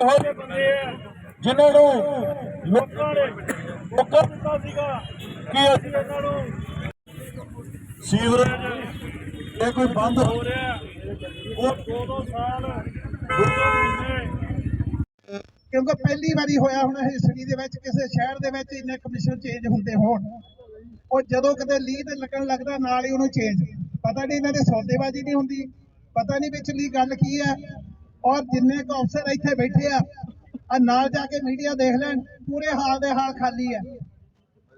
ਇਹੋ ਜਿਹੇ ਬੰਦੇ ਆ ਜਿਨ੍ਹਾਂ ਨੂੰ ਲੋਕਾਂ ਨੇ ਮੌਕਾ ਦਿੱਤਾ ਸੀਗਾ ਕਿ ਅਸੀਂ ਇਹਨਾਂ ਨੂੰ ਸੀਵਰੇਜ ਇਹ ਕੋਈ ਬੰਦ ਹੋ ਰਿਹਾ ਉਹ ਦੋ ਦੋ ਸਾਲ ਕਿਉਂਕਿ ਪਹਿਲੀ ਵਾਰੀ ਹੋਇਆ ਹੁਣ ਹਿਸਟਰੀ ਦੇ ਵਿੱਚ, ਕਿਸੇ ਸ਼ਹਿਰ ਦੇ ਵਿੱਚ ਇੰਨੇ ਕਮਿਸ਼ਨ ਚੇਂਜ ਹੁੰਦੇ ਹੋਣ, ਉਹ ਜਦੋਂ ਕਿਤੇ ਲੀਹ ਤੇ ਲੱਗਣ ਲੱਗਦਾ, ਨਾਲ ਹੀ ਉਹਨੂੰ ਚੇਂਜ ਪਤਾ ਨਹੀਂ ਇਹਨਾਂ ਦੇ ਸੌਦੇਬਾਜ਼ੀ ਨਹੀਂ ਹੁੰਦੀ, ਪਤਾ ਨਹੀਂ ਵਿਚਲੀ ਗੱਲ ਕੀ ਹੈ। ਔਰ ਜਿੰਨੇ ਕੁ ਅਫਸਰ ਇੱਥੇ ਬੈਠੇ ਆ ਆ ਨਾਲ ਜਾ ਕੇ ਮੀਡੀਆ ਦੇਖ ਲੈਣ ਪੂਰੇ ਹਾਲ ਦੇ ਹਾਲ ਖਾਲੀ ਆ।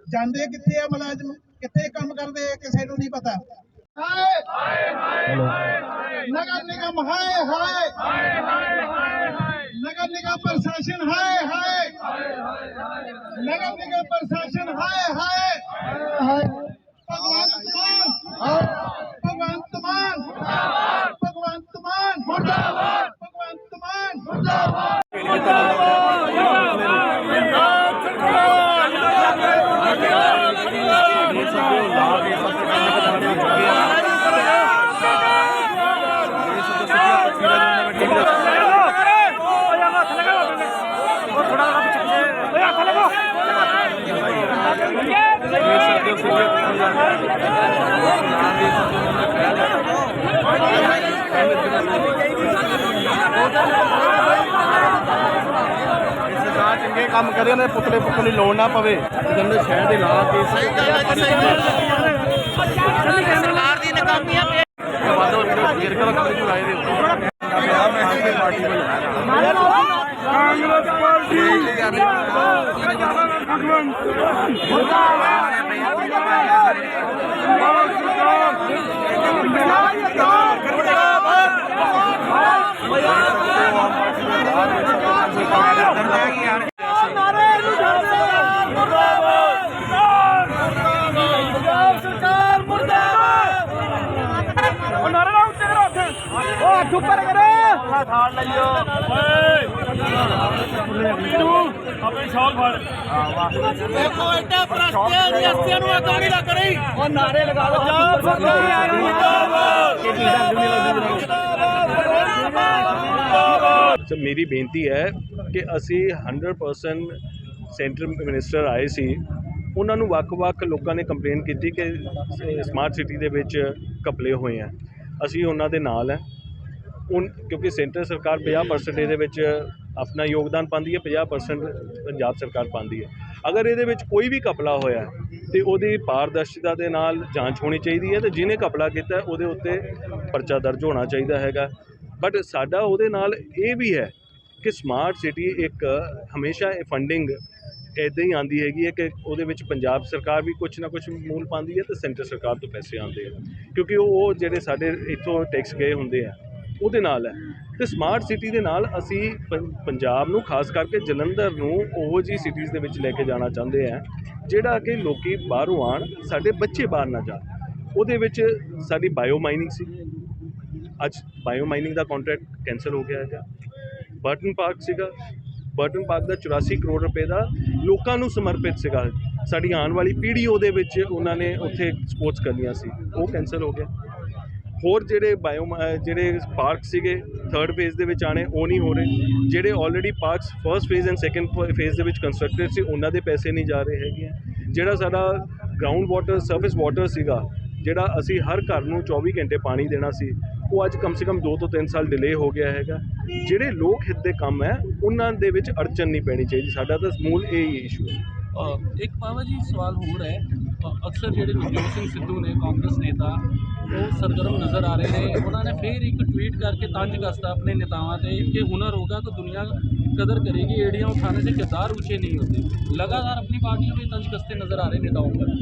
ਜਾਂਦੇ ਕਿੱਥੇ ਆ ਮੁਲਾਜ਼ਮ? ਕਿੱਥੇ ਕੰਮ ਕਰਦੇ ਆ ਕਿਸੇ ਨੂੰ ਨਹੀਂ ਪਤਾ। ਹਾਏ ਹਾਏ। ਨਗਰ ਨਿਗਮ ਹਾਏ ਹਾਏ। ਨਗਰ ਨਿਗਮ ਪ੍ਰਸ਼ਾਸਨ ਹਾਏ ਹਾਏ। ਨਗਰ ਨਿਗਮ ਪ੍ਰਸ਼ਾਸਨ ਹਾਏ ਹਾਏ ਭਗਵੰਤ ਮਾਨ ਭਗਵੰਤ ਮਾਨ ਭਗਵੰਤ ਮਾਨ ਮੁਰਦਾਬਾਦ ਭਗਵੰਤ ਮਾਨ ਮੁਰਦਾਬਾਦ ਸਰਕਾਰ ਚੰਗੇ ਕੰਮ ਕਰੇ ਦੇ ਪੁਤਲੇ ਪੁੱਤਰ ਦੀ ਲੋੜ ਨਾ ਪਵੇ। ਜਿੰਨੇ ਸ਼ਹਿਰ ਦੇ ਲਾ ਕੇ ਸਰਕਾਰ ਦੀ ਨਕਾਮੀਆਂ ਤੇ ਵਾਦੋ ਫੇਰ ਕਰ ਕੰਮ ਨੂੰ ਲਾਏ ਦੇ ਮੈਂ ਪਾਰਟੀ ਵੱਲ ਕਾਂਗਰਸ ਪਾਰਟੀ ਸਰਕਾਰ ਮੁਰਦਾਬਾਦ ਉਹ ਨਾਰਾ ਲਾਉ ਤੇਰਾ ਉੱਥੇ ਉੱਪਰ ਕਰੋ। ਖਾਣ ਲਈਓ ਓਏ ਤੂੰ ਆਪਣੇ ਸ਼ਾਲ ਫੜ ਦੇਖੋ ਐਡਾ ਭ੍ਰਸ਼ਟਿਆ ਦੀ ਅਸਤੀਆਂ ਨੂੰ ਅੱਗਾ ਨਹੀਂ ਲੱਗ ਰਹੀ ਉਹ ਨਾਰੇ ਲਗਾ ਦੋ ਪੰਜਾਬ ਸਰਕਾਰ ਮੁਰਦਾਬਾਦ। ਸੋ ਮੇਰੀ ਬੇਨਤੀ ਹੈ ਕਿ ਅਸੀਂ 100% ਸੈਂਟਰ ਮਿਨਿਸਟਰ ਆਏ ਸੀ। ਉਹਨਾਂ ਨੂੰ ਵੱਖ-ਵੱਖ ਲੋਕਾਂ ਨੇ ਕੰਪਲੇਨ ਕੀਤੀ ਕਿ ਸਮਾਰਟ ਸਿਟੀ ਦੇ ਵਿੱਚ ਘਪਲੇ ਹੋਏ ਆ। ਅਸੀਂ ਉਹਨਾਂ ਦੇ ਨਾਲ ਹੈ ਉਨ ਕਿਉਂਕਿ ਸੈਂਟਰ ਸਰਕਾਰ 50% ਇਹਦੇ ਵਿੱਚ ਆਪਣਾ ਯੋਗਦਾਨ ਪਾਉਂਦੀ ਹੈ 50% ਪੰਜਾਬ ਸਰਕਾਰ ਪਾਉਂਦੀ ਹੈ। ਅਗਰ ਇਹਦੇ ਵਿੱਚ ਕੋਈ ਵੀ ਘਪਲਾ ਹੋਇਆ ਹੈ, ਤੇ ਉਹਦੀ ਪਾਰਦਰਸ਼ਤਾ ਦੇ ਨਾਲ ਜਾਂਚ ਹੋਣੀ ਚਾਹੀਦੀ ਹੈ ਤੇ ਜਿਹਨੇ ਘਪਲਾ ਕੀਤਾ ਉਹਦੇ ਉੱਤੇ ਪਰਚਾ ਦਰਜ ਹੋਣਾ ਚਾਹੀਦਾ ਹੈਗਾ। ਬਟ ਸਾਡਾ ਉਹਦੇ ਨਾਲ ਇਹ ਵੀ ਹੈ ਕਿ ਸਮਾਰਟ ਸਿਟੀ ਇੱਕ ਹਮੇਸ਼ਾ ਇਹ ਫੰਡਿੰਗ ਇੱਦਾਂ ਹੀ ਆਂਦੀ ਹੈਗੀ ਹੈ ਕਿ ਉਹਦੇ ਵਿੱਚ ਪੰਜਾਬ ਸਰਕਾਰ ਵੀ ਕੁਝ ਨਾ ਕੁਝ ਮੂਲ ਪਾਉਂਦੀ ਹੈ ਤੇ ਸੈਂਟਰ ਸਰਕਾਰ ਤੋਂ ਪੈਸੇ ਆਉਂਦੇ ਆ। ਕਿਉਂਕਿ ਉਹ ਉਹ ਜਿਹੜੇ ਸਾਡੇ ਇੱਥੋਂ ਟੈਕਸ ਗਏ ਹੁੰਦੇ ਆ ਉਹਦੇ ਨਾਲ ਹੈ। ਤੇ ਸਮਾਰਟ ਸਿਟੀ ਦੇ ਨਾਲ ਅਸੀਂ ਪੰ- ਪੰਜਾਬ ਨੂੰ, ਖਾਸ ਕਰਕੇ ਜਲੰਧਰ ਨੂੰ, ਉਹੋ ਜੀ ਸਿਟੀਜ਼ ਦੇ ਵਿੱਚ ਲੈ ਕੇ ਜਾਣਾ ਚਾਹੁੰਦੇ ਆ ਜਿਹੜਾ ਕਿ ਲੋਕੀ ਬਾਹਰੋਂ ਆਣ ਸਾਡੇ ਬੱਚੇ ਬਾਹਰ ਨਾ ਜਾਣ। ਉਹਦੇ ਵਿੱਚ ਸਾਡੀ ਬਾਇਓ ਮਾਈਨਿੰਗ ਸੀ। ਅੱਜ ਬਾਇਓ ਮਾਈਨਿੰਗ ਦਾ ਕੰਟਰੈਕਟ ਕੈਂਸਲ ਹੋ ਗਿਆ ਹੈਗਾ। ਬਰਟਨ ਪਾਰਕ ਸੀਗਾ। ਬਰਟਨ ਪਾਰਕ ਦਾ 84 ਕਰੋੜ ਰੁਪਏ ਦਾ ਲੋਕਾਂ ਨੂੰ ਸਮਰਪਿਤ ਸੀਗਾ। ਸਾਡੀ ਆਉਣ ਵਾਲੀ ਪੀੜ੍ਹੀ ਉਹਦੇ ਵਿੱਚ ਉਹਨਾਂ ਨੇ ਉੱਥੇ ਸਪੋਰਟਸ ਕਰਨੀਆਂ ਸੀ। ਉਹ ਕੈਂਸਲ ਹੋ ਗਿਆ। ਹੋਰ ਜਿਹੜੇ ਬਾਇਓ ਜਿਹੜੇ ਪਾਰਕ ਸੀਗੇ ਥਰਡ ਫੇਜ਼ ਦੇ ਵਿੱਚ ਆਣੇ ਉਹ ਨਹੀਂ ਹੋ ਰਹੇ। ਜਿਹੜੇ already parks first phase and second phase ਦੇ ਵਿੱਚ ਕੰਸਟਰਕਟਡ ਸੀ, ਉਹਨਾਂ ਦੇ ਪੈਸੇ ਨਹੀਂ ਜਾ ਰਹੇ ਹੈਗੇ ਜਿਹੜਾ ਸਾਡਾ ਗਰਾਊਂਡ ਵਾਟਰ ਸਰਫੇਸ ਵਾਟਰ ਸੀਗਾ, ਜਿਹੜਾ ਅਸੀਂ ਹਰ ਘਰ ਨੂੰ 24 ਘੰਟੇ ਪਾਣੀ ਦੇਣਾ ਸੀ, ਉਹ ਅੱਜ ਕਮ ਸੇ ਕਮ 2 ਤੋਂ 3 ਸਾਲ ਡਿਲੇ ਹੋ ਗਿਆ ਹੈਗਾ। ਜਿਹੜੇ ਲੋਕ ਹਿੱਤ ਦੇ ਕੰਮ ਹੈ, ਉਹਨਾਂ ਦੇ ਵਿੱਚ ਅੜਚਨ ਨਹੀਂ ਪੈਣੀ ਚਾਹੀਦੀ। ਸਾਡਾ ਤਾਂ ਮੂਲ ਇਹ ਹੀ। ਇਸ਼ੂ ਹੈ ਇੱਕ ਪਾਵਾ ਜੀ, ਸਵਾਲ ਹੋਰ ਹੈ। ਅਕਸਰ ਜਿਹੜੇ ਨਵਜੋਤ ਸਿੰਘ ਸਿੱਧੂ ਨੇ ਕਾਂਗਰਸ ਨੇਤਾ ਉਹ ਸਰਗਰਮ ਨਜ਼ਰ ਆ ਰਹੇ ਨੇ ਉਹਨਾਂ ਨੇ ਫਿਰ ਇੱਕ ਟਵੀਟ ਕਰਕੇ ਤੰਜ ਕੱਸਤਾ ਆਪਣੇ ਨੇਤਾਵਾਂ ਤੇ ਕਿ ਹੁਨਰ ਹੋਗਾ ਤਾਂ ਦੁਨੀਆ कदर करेगी एड़ियाँ उठाने से किरदार ऊंचे नहीं होते लगातार अपनी पार्टियों में तंज कसते नजर आ रहे नेताओं पर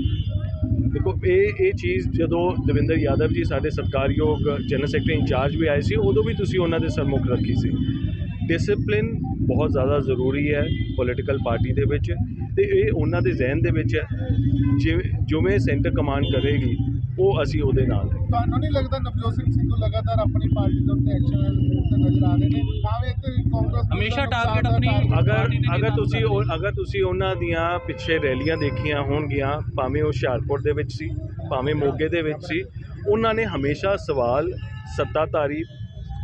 ਦੇਖੋ ਇਹ ਇਹ ਚੀਜ਼ ਜਦੋਂ ਦਵਿੰਦਰ ਯਾਦਵ ਜੀ ਸਾਡੇ ਸਤਿਕਾਰਯੋਗ ਜਨਰਲ ਸੈਕਟਰੀ ਇੰਚਾਰਜ ਵੀ ਆਏ ਸੀ ਉਦੋਂ ਵੀ ਤੁਸੀਂ ਉਹਨਾਂ ਦੇ ਸਰਮੁਖ ਰੱਖੀ ਸੀ ਡਿਸਪਲਿਨ ਬਹੁਤ ਜ਼ਿਆਦਾ ਜ਼ਰੂਰੀ ਹੈ ਪੋਲੀਟੀਕਲ ਪਾਰਟੀ ਦੇ ਵਿੱਚ ਤੇ ਇਹ ਉਹਨਾਂ ਦੇ ਜ਼ਿਹਨ ਦੇ ਵਿੱਚ ਹੈ। ਜਿਵੇਂ ਜਿਵੇਂ ਸੈਂਟਰ ਕਮਾਂਡ ਕਰੇਗੀ ਉਹ ਅਸੀਂ ਉਹਦੇ ਨਾਲ ਹੈ। ਤੁਹਾਨੂੰ ਨਹੀਂ ਲੱਗਦਾ ਨਵਜੋਤ ਸਿੰਘ ਸਿੱਧੂ ਲਗਾਤਾਰ ਆਪਣੀ ਪਾਰਟੀ ਦੇ ਉੱਤੇ ਐਕਸ਼ਨ ਤੇ ਨਜ਼ਰ ਆ ਰਹੇ ਨੇ? ਭਾਵੇਂ ਇੱਥੇ ਕਾਂਗਰਸ ਹਮੇਸ਼ਾ ਦਾ ਆਪਣੀ- ਅਗਰ ਅਗਰ ਤੁਸੀਂ ਉਹ- ਅਗਰ ਤੁਸੀਂ ਉਹਨਾਂ ਦੀਆਂ ਪਿੱਛੇ ਰੈਲੀਆਂ ਦੇਖੀਆਂ ਹੋਣਗੀਆਂ ਭਾਵੇਂ ਉਹ ਹੁਸ਼ਿਆਰਪੁਰ ਦੇ ਵਿੱਚ ਸੀ ਭਾਵੇਂ ਮੋਗੇ ਦੇ ਵਿੱਚ ਸੀ ਉਹਨਾਂ ਨੇ ਹਮੇਸ਼ਾ ਸਵਾਲ ਸੱਤਾਧਾਰੀ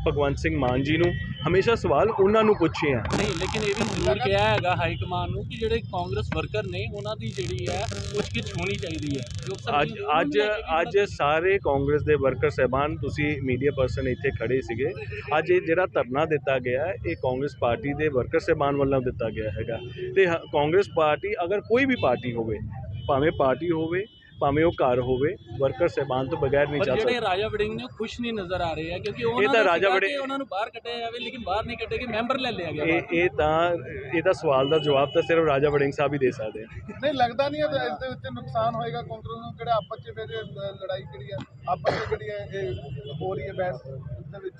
ਭਗਵੰਤ ਸਿੰਘ ਮਾਨ ਜੀ ਨੂੰ ਹਮੇਸ਼ਾ ਸਵਾਲ ਉਹਨਾਂ ਨੂੰ ਪੁੱਛੇ ਆ। ਨਹੀਂ ਲੇਕਿਨ ਇਹ ਵੀ ਜ਼ਰੂਰ ਕਿਹਾ ਹੈਗਾ ਹਾਈ ਕਮਾਂਡ ਨੂੰ ਕਿ ਜਿਹੜੇ ਕਾਂਗਰਸ ਵਰਕਰ ਨੇ ਉਹਨਾਂ ਦੀ ਜਿਹੜੀ ਹੈ ਪੁੱਛਗਿੱਛ ਹੋਣੀ ਚਾਹੀਦੀ ਹੈ। ਲੋਕ ਸਭਾ ਅੱਜ ਅੱਜ ਅੱਜ ਸਾਰੇ ਕਾਂਗਰਸ ਦੇ ਵਰਕਰ ਸਹਿਬਾਨ ਤੁਸੀਂ ਮੀਡੀਆ ਪਰਸਨ ਇੱਥੇ ਖੜੇ ਸੀਗੇ। ਅੱਜ ਇਹ ਜਿਹੜਾ ਧਰਨਾ ਦਿੱਤਾ ਗਿਆ ਇਹ ਕਾਂਗਰਸ ਪਾਰਟੀ ਦੇ ਵਰਕਰ ਸਹਿਬਾਨ ਵੱਲੋਂ ਦਿੱਤਾ ਗਿਆ ਹੈਗਾ। ਤੇ ਕਾਂਗਰਸ ਪਾਰਟੀ ਅਗਰ ਕੋਈ ਵੀ ਪਾਰਟੀ ਹੋਵੇ ਭਾਵੇਂ ਪਾਰਟੀ ਹੋਵੇ ਭਾਵੇਂ ਉਹ ਘਰ ਹੋਵੇ ਵਰਕਰ ਸਹਿਬਾਨ ਤੋਂ ਬਗੈਰ ਨਹੀਂ ਪਰ ਜਿਹੜੇ ਸਕਦਾ। ਰਾਜਾ ਵੜਿੰਗ ਨੇ ਉਹ ਖੁਸ਼ ਨਹੀਂ ਨਜ਼ਰ ਆ ਰਹੇ ਆ ਕਿਉਂਕਿ ਉਹਨਾਂ ਇਹ ਤਾਂ ਰਾਜਾ ਸੀਗਾ ਵੜਿੰਗ- ਉਹਨਾਂ ਨੂੰ ਬਾਹਰ ਕੱਢਿਆ ਜਾਵੇ ਲੇਕਿਨ ਬਾਹਰ ਨਹੀਂ ਕੱਢੇ ਕਿ ਮੈਂਬਰ ਲੈ ਲਿਆ ਗਿਆ ਇਹ ਇਹ ਤਾਂ ਇਹਦਾ ਸਵਾਲ ਦਾ ਜਵਾਬ ਤਾਂ ਸਿਰਫ ਰਾਜਾ ਵੜਿੰਗ ਸਾਹਿਬ ਹੀ ਦੇ ਸਕਦੇ ਆ। ਨਹੀਂ ਲੱਗਦਾ ਨਹੀਂ ਹੈ ਇਸ ਦੇ ਵਿੱਚ ਨੁਕਸਾਨ ਹੋਏਗਾ ਕਾਂਗਰਸ ਨੂੰ ਕਿਹੜਾ ਆਪਸ ਚ ਅ, ਲੜਾਈ ਜਿਹੜੀ ਹੈ ਆਪਸ ਚ ਜਿਹੜੀ ਹੈ ਇਹ ਹੋ ਰਹੀ ਹੈ ਬਹਿਸ ਦੇ ਵਿੱਚ?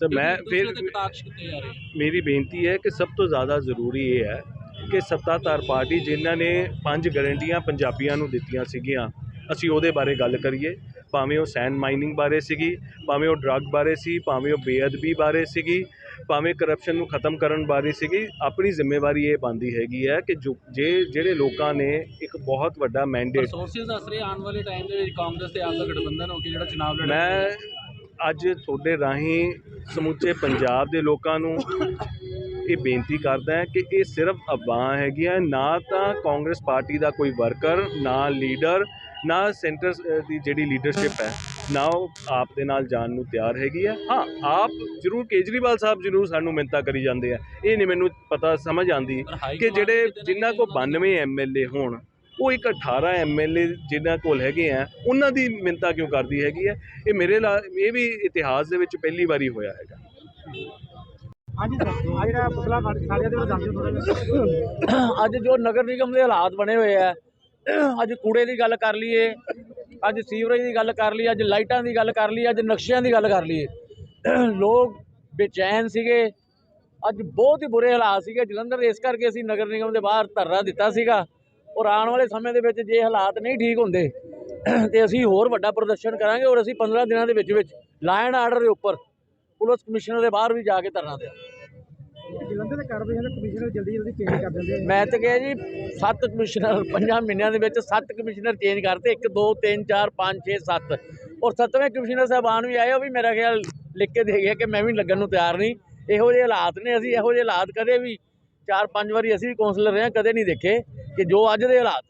ਸਰ ਮੈਂ ਫਿਰ ਤੇ ਕਟਾਕਸ਼ ਕੀਤੇ ਜਾ ਰਹੇ ਆ। ਮੇਰੀ ਬੇਨਤੀ ਹੈ ਕਿ ਸਭ ਤੋਂ ਜ਼ਿਆਦਾ ਜ਼ਰੂਰੀ ਇਹ ਹੈ ਕਿ ਸੱਤਾਧਾਰ ਪਾਰਟੀ ਜਿਨ੍ਹਾਂ ਨੇ ਪੰਜ ਗਰੰਟੀਆਂ ਪੰਜਾਬੀਆਂ ਨੂੰ ਦਿੱਤੀਆਂ ਸੀਗੀਆਂ ਅਸੀਂ ਉਹਦੇ ਬਾਰੇ ਗੱਲ ਕਰੀਏ। ਭਾਵੇਂ ਉਹ ਸੈਂਡ ਮਾਈਨਿੰਗ ਬਾਰੇ ਸੀਗੀ ਭਾਵੇਂ ਉਹ ਡਰੱਗ ਬਾਰੇ ਸੀ ਭਾਵੇਂ ਉਹ ਬੇਅਦਬੀ ਬਾਰੇ ਸੀਗੀ ਭਾਵੇਂ ਕਰਪਸ਼ਨ ਨੂੰ ਖਤਮ ਕਰਨ ਬਾਰੇ ਸੀਗੀ ਆਪਣੀ ਜ਼ਿੰਮੇਵਾਰੀ ਇਹ ਬਣਦੀ ਹੈਗੀ ਹੈ ਕਿ ਜੋ ਜੇ ਜਿਹੜੇ ਲੋਕਾਂ ਨੇ ਇੱਕ ਬਹੁਤ ਵੱਡਾ ਮੈਂਡੇਟ ਸੋਰਸਿਸ ਦੱਸ ਰਹੇ ਆਉਣ ਵਾਲੇ ਟਾਈਮ ਦੇ ਵਿੱਚ ਕਾਂਗਰਸ ਤੇ ਆਪ ਦਾ ਗਠਬੰਧਨ ਹੋ ਕੇ ਜਿਹੜਾ ਚੁਣਾਵ ਲੜਨਾ ਮੈਂ ਅੱਜ ਤੁਹਾਡੇ ਰਾਹੀਂ ਸਮੁੱਚੇ ਪੰਜਾਬ ਦੇ ਲੋਕਾਂ ਨੂੰ ਇਹ ਬੇਨਤੀ ਕਰਦਾ ਹਾਂ ਕਿ ਇਹ ਸਿਰਫ ਅਫਵਾਹ ਹੈਗੀਆਂ ਨਾ ਤਾਂ ਕਾਂਗਰਸ ਪਾਰਟੀ ਦਾ ਕੋਈ ਵਰਕਰ ਨਾ ਲੀਡਰ ਨਾ ਸੈਂਟਰ ਦੀ ਜਿਹੜੀ ਲੀਡਰਸ਼ਿਪ ਹੈ ਨਾ ਉਹ ਆਪ ਦੇ ਨਾਲ ਜਾਣ ਨੂੰ ਤਿਆਰ ਹੈਗੀ ਹੈ। ਹਾਂ ਆਪ ਜ਼ਰੂਰ ਕੇਜਰੀਵਾਲ ਸਾਹਿਬ ਜ਼ਰੂਰ ਸਾਨੂੰ ਮਿੰਤਾ ਕਰੀ ਜਾਂਦੇ ਆ। ਇਹ ਨਹੀਂ ਮੈਨੂੰ ਪਤਾ ਸਮਝ ਹਾਈ ਕਿ ਜਿਹੜੇ ਜਿਨ੍ਹਾਂ ਕੋਲ 92 ਐਮਐਲਏ ਹੋਣ ਉਹ ਇੱਕ 18 ਐਮਐਲਏ ਜਿਨ੍ਹਾਂ ਕੋਲ ਹੈਗੇ ਆ ਉਹਨਾਂ ਦੀ ਮਿੰਤਾ ਕਿਉਂ ਕਰਦੀ ਹੈਗੀ ਹੈ? ਇਹ ਮੇਰੇ ਇਹ ਵੀ ਇਤਿਹਾਸ ਦੇ ਵਿੱਚ ਪਹਿਲੀ ਵਾਰੀ ਹੋਇਆ ਹੈਗਾ। ਅੱਜ ਜੋ ਨਗਰ ਨਿਗਮ ਦੇ ਹਾਲਾਤ ਬਣੇ ਹੋਏ ਆ, ਅੱਜ ਕੂੜੇ ਦੀ ਗੱਲ ਕਰ ਲਈਏ, ਅੱਜ ਸੀਵਰੇਜ ਦੀ ਗੱਲ ਕਰ ਲਈ ਅੱਜ ਲਾਈਟਾਂ ਦੀ ਗੱਲ ਕਰ ਲਈ ਅੱਜ ਨਕਸ਼ਿਆਂ ਦੀ ਗੱਲ ਕਰ ਲਈਏ। ਲੋਕ ਬੇਚੈਨ ਸੀਗੇ। ਅੱਜ ਬਹੁਤ ਹੀ ਬੁਰੇ ਹਾਲਾਤ ਸੀਗੇ। ਜਲੰਧਰ ਇਸ ਕਰਕੇ ਅਸੀਂ ਨਗਰ ਨਿਗਮ ਦੇ ਬਾਹਰ ਧਰਨਾ ਦਿੱਤਾ ਸੀਗਾ। ਔਰ ਆਉਣ ਵਾਲੇ ਸਮੇਂ ਦੇ ਵਿੱਚ ਜੇ ਹਾਲਾਤ ਨਹੀਂ ਠੀਕ ਹੁੰਦੇ, ਤੇ ਅਸੀਂ ਹੋਰ ਵੱਡਾ ਪ੍ਰਦਰਸ਼ਨ ਕਰਾਂਗੇ ਔਰ ਅਸੀਂ 15 ਦਿਨਾਂ ਦੇ ਵਿੱਚ ਵਿੱਚ ਲਾਇਨ ਆਰਡਰ ਦੇ ਉੱਪਰ ਪੁਲਿਸ ਕਮਿਸ਼ਨਰ ਦੇ ਬਾਹਰ ਵੀ ਜਾ ਕੇ ਧਰਨਾ ਦਿਆਂਗੇ ਜਲੰਧਰ ਦੇ ਕਾਰਵਾਈਆਂ ਦਾ ਕਮਿਸ਼ਨਰ ਜਲਦੀ ਜਲਦੀ ਚੇਂਜ ਕਰ ਦਿੰਦੇ ਮੈਂ ਤਾਂ ਕਿਹਾ ਜੀ ਸੱਤ ਕਮਿਸ਼ਨਰ ਪੰਜਾਂ ਮਹੀਨਿਆਂ ਦੇ ਵਿੱਚ ਸੱਤ ਕਮਿਸ਼ਨਰ ਚੇਂਜ ਕਰਤੇ। 1 2 3 4 5 6 7 ਔਰ ਸੱਤਵੇਂ ਕਮਿਸ਼ਨਰ ਸਾਹਿਬਾਨ ਵੀ ਆਏ ਉਹ ਵੀ ਮੇਰਾ ਖਿਆਲ ਲਿਖ ਕੇ ਦੇ ਗਏ ਕਿ ਮੈਂ ਵੀ ਲੱਗਣ ਨੂੰ ਤਿਆਰ ਨਹੀਂ। ਇਹੋ ਜਿਹੇ ਹਾਲਾਤ ਨੇ ਅਸੀਂ ਇਹੋ ਜਿਹੇ ਹਾਲਾਤ ਕਦੇ ਵੀ ਚਾਰ ਪੰਜ ਵਾਰੀ ਅਸੀਂ ਵੀ ਕੌਂਸਲਰ ਰਹੇ ਹਾਂ ਕਦੇ ਨਹੀਂ ਦੇਖੇ ਕਿ ਜੋ ਅੱਜ ਦੇ ਹਾਲਾਤ